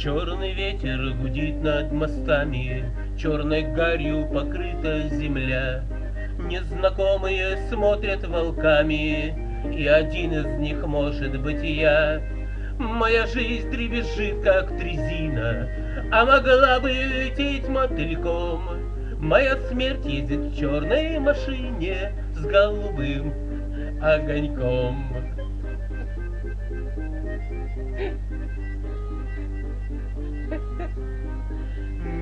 Черный ветер гудит над мостами, Черной гарью покрыта земля. Незнакомые смотрят волками, И один из них может быть я. Моя жизнь дребезжит, как трезина, А могла бы лететь мотыльком. Моя смерть едет в черной машине С голубым огоньком.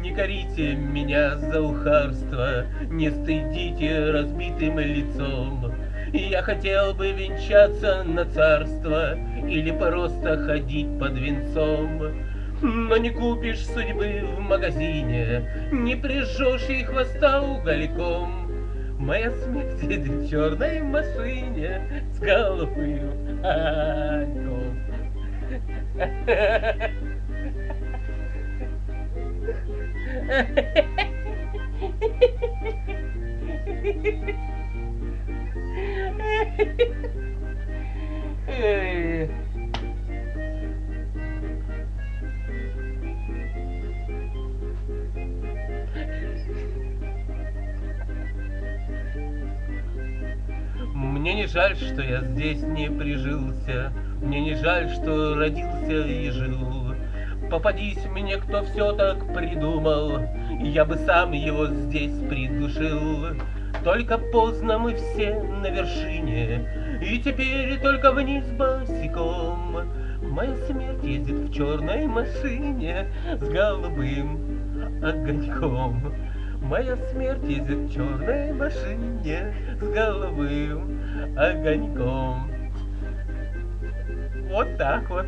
Не корите меня за ухарство, Не стыдите разбитым лицом. Я хотел бы венчаться на царство Или просто ходить под венцом. Но не купишь судьбы в магазине, Не прижжешь ей хвоста угольком. Моя смерть едет в черной машине С огоньком. Эй. Мне не жаль, что я здесь не прижился, Мне не жаль, что родился и жил. Попадись мне, кто все так придумал, Я бы сам его здесь придушил. Только поздно мы все на вершине, И теперь только вниз босиком. Моя смерть едет в черной машине С голубым огоньком. Моя смерть едет в черной машине С голубым огоньком. Вот так вот.